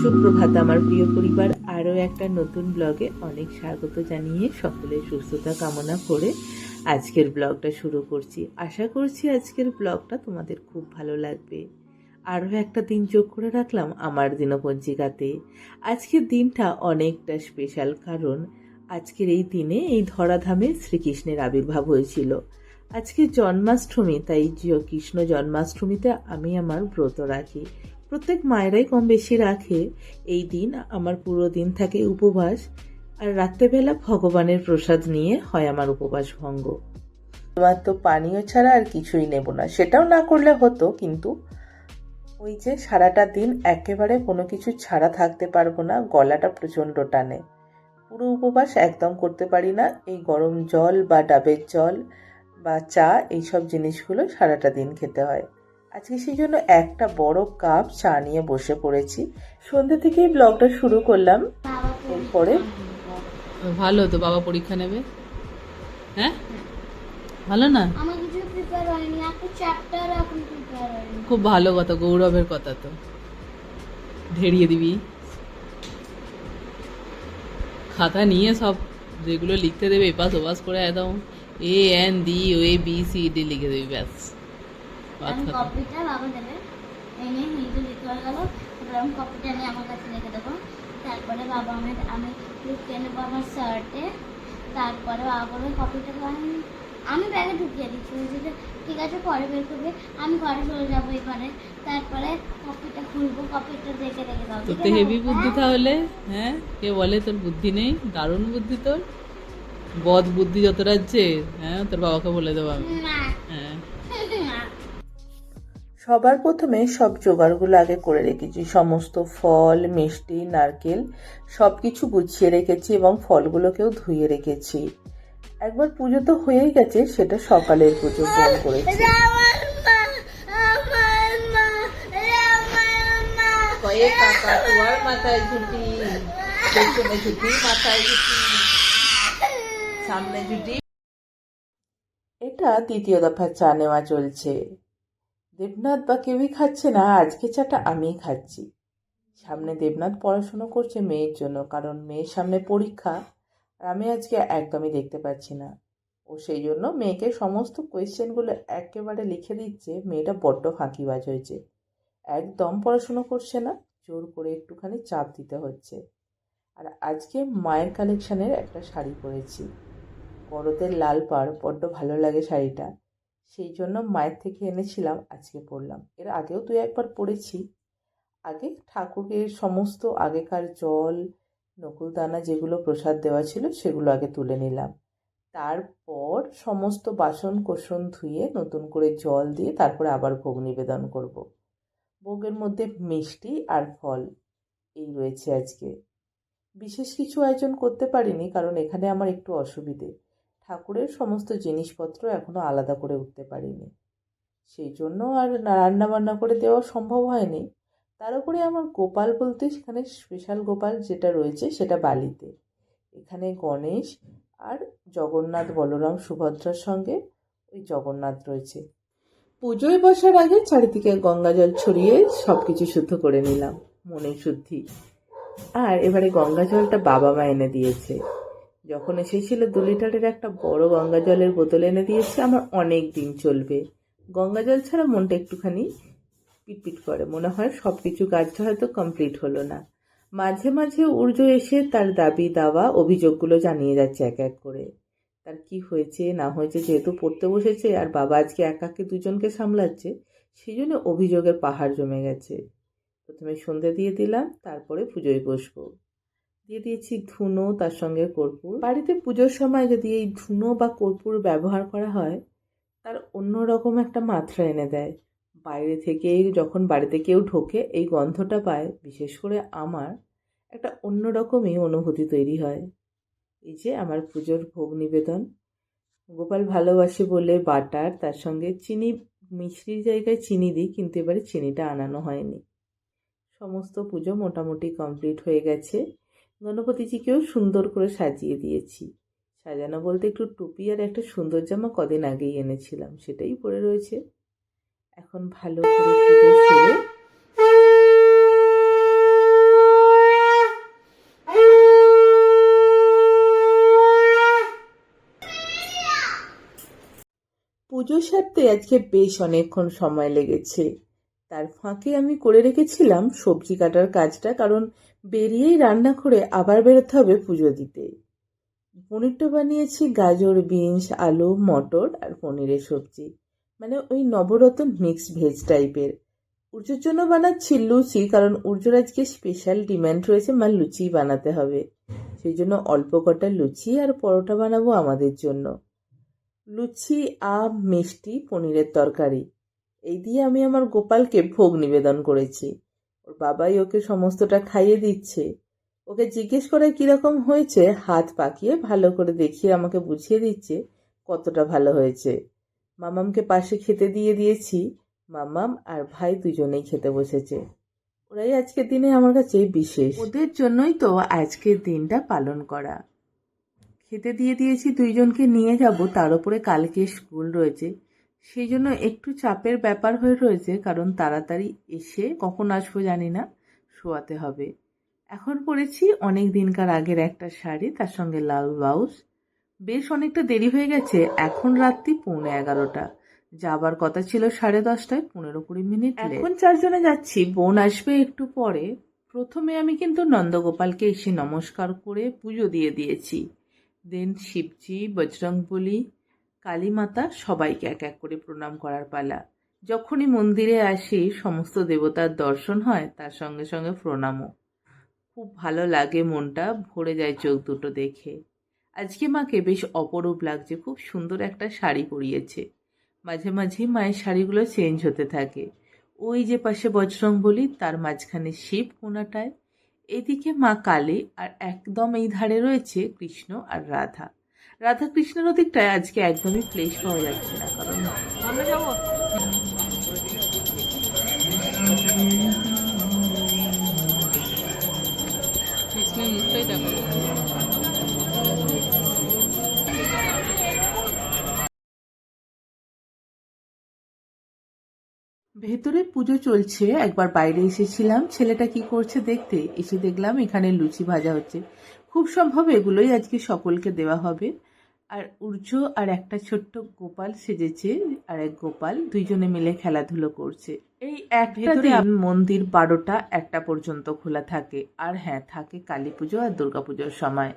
সুপ্রভাত আমার প্রিয় পরিবার, আরও একটা নতুন ব্লগে অনেক স্বাগত জানিয়ে সকলের সুস্থতা কামনা করে আজকের ব্লগটা শুরু করছি। আশা করছি আজকের ব্লগটা তোমাদের খুব ভালো লাগবে। আরও একটা দিন যোগ করে রাখলাম আমার দিনপঞ্জিকাতে। আজকের দিনটা অনেকটা স্পেশাল কারণ, আজকের এই দিনে এই ধরাধামে শ্রীকৃষ্ণের আবির্ভাব হয়েছিল। আজকে জন্মাষ্টমী, তাই কৃষ্ণ জন্মাষ্টমীতে আমি আমার ব্রত রাখি। প্রত্যেক মায়েরাই কম বেশি রাখে। এই দিন আমার পুরো দিন থাকে উপবাস। আর রাত্রেবেলা ভগবানের প্রসাদ নিয়ে হয় আমার উপবাস ভঙ্গ তোমার তো পানীয় ছাড়া আর কিছুই নেব না। সেটাও না করলে হতো, কিন্তু ওই যে সারাটা দিন একেবারে কোনো কিছু ছাড়া থাকতে পারব না, গলাটা প্রচণ্ড টানে। পুরো উপবাস একদম করতে পারি না, এই গরম জল বা ডাবের জল বা চা, এইসব জিনিসগুলো সারাটা দিন খেতে হয়। আজকে সেই জন্য একটা বড় কাপ চা নিয়ে বসে পড়েছি। সন্ধ্যে থেকেই ব্লগটা শুরু করলাম। এরপরে ভালো তো বাবা পরীক্ষা নেবে। হ্যাঁ? ভালো না? আমার কিছু প্রিপেয়ার হয়নি একটা চ্যাপ্টার এখন প্রিপেয়ার হয়নি। খুব ভালো কথা গৌরবের কথা তো। ধেড়িয়ে দিবি। খাতা নিয়ে সব যেগুলো লিখতে দেবে এপাশ ওপাশ করে একদম A N D O A B C D লিখে দেবি ব্যাস। কপিটা বাবা দেবে। এনে হিন্দু হয়ে গেল কপিটা নিয়ে আমার কাছে রেখে দেবো। তারপরে বাবা আমি আমি ঢুকিয়ে নেব আমার শার্টে তারপরে বাবা বলবে কপিটা আমি আমি ব্যাগে ঢুকিয়ে দিচ্ছি বলছি যে ঠিক আছে পরে বের করবে। আমি ঘরে চলে যাব এখানে তারপরে কপিটা খুলবো কপিটা দেখে রেখে দাও তোর তো হেভি বুদ্ধি? তাহলে হ্যাঁ? কে বলে তোর বুদ্ধি নেই? দারুণ বুদ্ধি তোর। বদ বুদ্ধি যত রাজ্যে হ্যাঁ? তোর বাবাকে বলে দেবো আমি হ্যাঁ? সবার প্রথমে সব জোগাড়গুলো আগে করে রেখেছি। সমস্ত ফল মিষ্টি নারকেল সব কিছু গুছিয়ে রেখেছি এবং ফলগুলোকেও ধুয়ে রেখেছি। একবার পুজো তো হয়েই গেছে সেটা সকালের পুজো বোন করেছি। কাকা তোমার মাথায় ঝুঁটি পেছনে ঝুঁটি মাথায় ঝুঁটি সামনে ঝুঁটি। এটা দ্বিতীয় দফা চা নেওয়া চলছে। দেবনাথ বা কেউই খাচ্ছে না, আজকে চাটা আমিই খাচ্ছি। সামনে দেবনাথ পড়াশুনো করছে মেয়ের জন্য, কারণ মেয়ের সামনে পরীক্ষা, আর আমি আজকে একদমই দেখতে পাচ্ছি না। ও সেই জন্য মেয়েকে সমস্ত কোয়েশ্চেনগুলো একেবারে লিখে দিচ্ছে, মেয়েটা বড্ড ফাঁকিবাজ হয়েছে। একদম পড়াশুনো করছে না, জোর করে একটুখানি চাপ দিতে হচ্ছে। আর আজকে মায়ের কালেকশানের একটা শাড়ি পরেছি। বড়দের লাল পাড়, বড্ড ভালো লাগে শাড়িটা। সেই জন্য মায়ের থেকে এনেছিলাম, আজকে পড়লাম এর আগেও দু একবার পড়েছি আগে ঠাকুরের সমস্ত আগেকার জল, নকুলদানা যেগুলো প্রসাদ দেওয়া ছিল সেগুলো আগে তুলে নিলাম। তারপর সমস্ত বাসন কোসন ধুয়ে নতুন করে জল দিয়ে তারপরে আবার ভোগ নিবেদন করব। ভোগের মধ্যে মিষ্টি আর ফল, এই রয়েছে আজকে। বিশেষ কিছু আয়োজন করতে পারিনি কারণ এখানে আমার একটু অসুবিধে। ঠাকুরের সমস্ত জিনিসপত্র এখনও আলাদা করে উঠতে পারিনি। সেই জন্য আর রান্না বান্না করে দেওয়া সম্ভব হয়নি। তার উপরে আমার গোপাল বলতে সেখানে স্পেশাল গোপাল যেটা রয়েছে সেটা বালিতে। এখানে গণেশ আর জগন্নাথ বলরাম সুভদ্রার সঙ্গে ওই জগন্নাথ রয়েছে। পুজোয় বসার আগে চারিদিকে গঙ্গা জল ছড়িয়ে সব কিছু শুদ্ধ করে নিলাম মনে শুদ্ধি। আর এবারে গঙ্গা জলটা বাবা মা এনে দিয়েছে। যখন এসেছিল দু লিটারের একটা বড় গঙ্গা জলের বোতল এনে দিয়েছে, আমার অনেক দিন চলবে। গঙ্গা জল ছাড়া মনটা একটুখানি পিটপিট করে। মনে হয় সব কিছু কাজটা হয়তো কমপ্লিট হলো না। মাঝে মাঝে উর্জ এসে তার দাবি, দাওয়া, অভিযোগগুলো জানিয়ে যাচ্ছে এক এক করে। তার কি হয়েছে, না হয়েছে, যেহেতু পড়তে বসেছে আর বাবা আজকে একাকে দুজনকে সামলাচ্ছে, সেই জন্য অভিযোগের পাহাড় জমে গেছে। প্রথমে সন্ধে দিয়ে দিলাম, তারপরে পুজোয় বসবো। দিয়ে দিয়েছি ধুনো, তার সঙ্গে কর্পূর। বাড়িতে পুজোর সময় যদি এই ধুনো বা কর্পূর ব্যবহার করা হয়, তার অন্যরকম একটা মাত্রা এনে দেয়। বাইরে থেকে যখন বাড়িতে কেউ ঢোকে, এই গন্ধটা পায়, বিশেষ করে আমার, একটা অন্যরকমই অনুভূতি তৈরি হয়। এই যে আমার পুজোর ভোগ নিবেদন। গোপাল ভালোবাসে বলে বাটার, তার সঙ্গে চিনি, মিষ্টির জায়গায় চিনি দিই, কিন্তু এবারে চিনিটা আনানো হয়নি। সমস্ত পুজো মোটামুটি কমপ্লিট হয়ে গেছে। গণপতিজিকেও সুন্দর করে সাজিয়ে দিয়েছি। সাজানো বলতে একটু টুপি আর একটা সুন্দর জামা কদিন আগেই এনেছিলাম, সেটাই পরে রয়েছে। এখন ভালো করে পুজো সেরে পুজো সারতে আজকে বেশ অনেকক্ষণ সময় লেগেছে। তার ফাঁকে আমি করে রেখেছিলাম সবজি কাটার কাজটা, কারণ বেরিয়েই রান্না করে আবার বেরোতে হবে পুজো দিতে। পনিরটা বানিয়েছি গাজর, বিনস, আলু, মটর আর পনিরের সবজি। মানে ওই নবরত্ন মিক্স ভেজ টাইপের উর্জোর জন্য বানাচ্ছি লুচি, কারণ উর্জোর আজকে স্পেশাল ডিম্যান্ড রয়েছে, মা লুচি বানাতে হবে। সেই জন্য অল্প কটা লুচি আর পরোটা বানাবো আমাদের জন্য। লুচি, আম, মিষ্টি, পনিরের তরকারি। এই দিয়ে আমি আমার গোপালকে ভোগ নিবেদন করেছি। ওর বাবাই ওকে সমস্তটা খাইয়ে দিচ্ছে। ওকে জিজ্ঞেস করে কীরকম হয়েছে, হাত পাকিয়ে ভালো করে দেখিয়ে আমাকে বুঝিয়ে দিচ্ছে কতটা ভালো হয়েছে। মামামকে পাশে খেতে দিয়ে দিয়েছি। মামাম আর ভাই দুজনেই খেতে বসেছে। ওরাই আজকের দিনে আমার কাছে বিশেষ। ওদের জন্যই তো আজকের দিনটা পালন করা। খেতে দিয়ে দিয়েছি দুইজনকে নিয়ে যাব, তার উপরে কালকে স্কুল রয়েছে। সেই জন্য একটু চাপের ব্যাপার হয়ে রয়েছে, কারণ তাড়াতাড়ি এসে কখন আসব জানি না, শোয়াতে হবে। এখন পরেছি অনেক দিনকার আগের একটা শাড়ি, তার সঙ্গে লাল ব্লাউজ। বেশ অনেকটা দেরি হয়ে গেছে, এখন রাত্রি পৌনে এগারোটা। যাবার কথা ছিল সাড়ে দশটায়, পনেরো কুড়ি মিনিট এখন চারজনে যাচ্ছি, বোন আসবে একটু পরে। প্রথমে আমি কিন্তু নন্দগোপালকে এসে নমস্কার করে পুজো দিয়ে দিয়েছি। দেন শিবজি, বজরংবলী কালীমাতা সবাইকে এক এক করে প্রণাম করার পালা। যখনই মন্দিরে আসি, সমস্ত দেবতার দর্শন হয়, তার সঙ্গে সঙ্গে প্রণামও। খুব ভালো লাগে মনটা, ভরে যায় চোখ দুটো দেখে। আজকে মাকে বেশ অপরূপ লাগছে, খুব সুন্দর একটা শাড়ি পরিয়েছে। মাঝে মাঝে মায়ের শাড়িগুলো চেঞ্জ হতে থাকে। ওই যে পাশে বজরং বলি তার মাঝখানে শিব কোনাটায়। এদিকে মা কালী আর একদম এই ধারে রয়েছে কৃষ্ণ আর রাধা। রাধা কৃষ্ণের ওদিকটায় আজকে একদমই প্লেস পাওয়া যাচ্ছে না কারণ আমরা যাব? কৃষ্ণের দেখো ভেতরে পুজো চলছে একবার বাইরে এসেছিলাম ছেলেটা কি করছে দেখতে এসে দেখলাম এখানে লুচি ভাজা হচ্ছে। খুব সম্ভব এগুলোই আজকে সকলকে দেওয়া হবে। আর উর্জ আর একটা ছোট্ট গোপাল সেজেছে আর এক গোপাল দুইজনে মিলে খেলাধুলো করছে। এই এক ভেতরে মন্দির বারোটা একটা পর্যন্ত খোলা থাকে। আর হ্যাঁ থাকে কালী পুজো আর দুর্গা পুজোর সময়।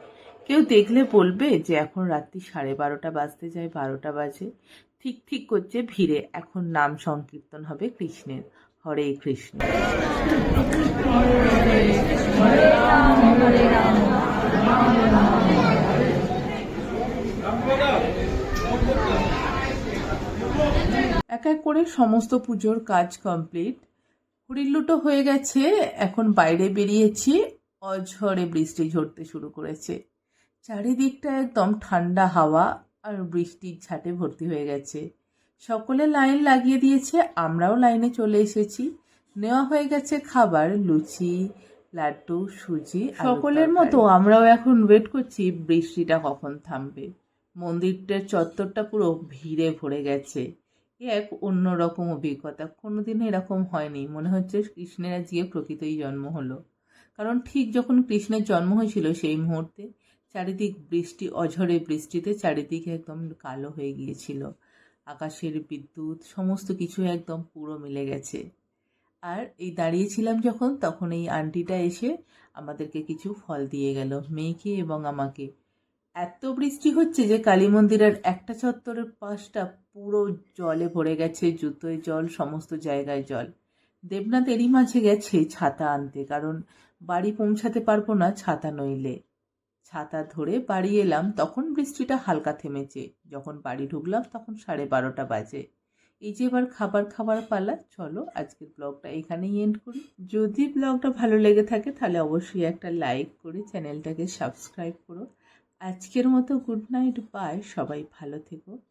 কেউ দেখলে বলবে যে এখন রাত্রি সাড়ে বারোটা বাজতে যায় বারোটা বাজে। ঠিক ঠিক করছে ভিড়ে। এখন নাম সংকীর্তন হবে কৃষ্ণের। হরে কৃষ্ণ। এক এক করে সমস্ত পুজোর কাজ কমপ্লিট হুড়িল্লুটো হয়ে গেছে, এখন বাইরে বেরিয়েছি, অঝরে বৃষ্টি ঝরতে শুরু করেছে। চারিদিকটা একদম ঠান্ডা হাওয়া আর বৃষ্টির ছাটে ভর্তি হয়ে গেছে। সকলে লাইন লাগিয়ে দিয়েছে, আমরাও লাইনে চলে এসেছি। নেওয়া হয়ে গেছে খাবার, লুচি, লাড্ডু, সুজি সকলের মতো আমরাও এখন ওয়েট করছি বৃষ্টিটা কখন থামবে। মন্দিরটার চত্বরটা পুরো ভিড়ে ভরে গেছে। এক অন্যরকম অভিজ্ঞতা। কোনোদিনও এরকম হয়নি। মনে হচ্ছে কৃষ্ণের আজকে প্রকৃতই জন্ম হলো। কারণ ঠিক যখন কৃষ্ণের জন্ম হয়েছিল সেই মুহূর্তে চারিদিক বৃষ্টি, অঝরে বৃষ্টিতে চারিদিকে একদম কালো হয়ে গিয়েছিল। আকাশের বিদ্যুৎ, সমস্ত কিছু একদম পুরো মিলে গেছে। আর এই দাঁড়িয়েছিলাম যখন, তখন এই আন্টিটা এসে আমাদেরকে কিছু ফল দিয়ে গেল, মেয়েকে এবং আমাকে। এত বৃষ্টি হচ্ছে যে কালী মন্দিরের একটা চত্বরের পাশটা পুরো জলে ভরে গেছে, জুতোয় জল, সমস্ত জায়গায় জল। দেবনাথ এরই মাঝে গেছে ছাতা আনতে, কারণ বাড়ি পৌঁছাতে পারব না ছাতা নইলে। ছাতা ধরে বাড়ি এলাম, তখন বৃষ্টিটা হালকা থেমেছে। যখন বাড়ি ঢুকলাম, তখন সাড়ে বারোটা বাজে। এই যে এবার খাবার খাবার পালা, চলো আজকের ব্লগটা এখানেই এন্ড করি। যদি ব্লগটা ভালো লেগে থাকে, তাহলে অবশ্যই একটা লাইক করে চ্যানেলটাকে সাবস্ক্রাইব করো। আজকের মতো গুড নাইট বাই সবাই ভালো থেকো।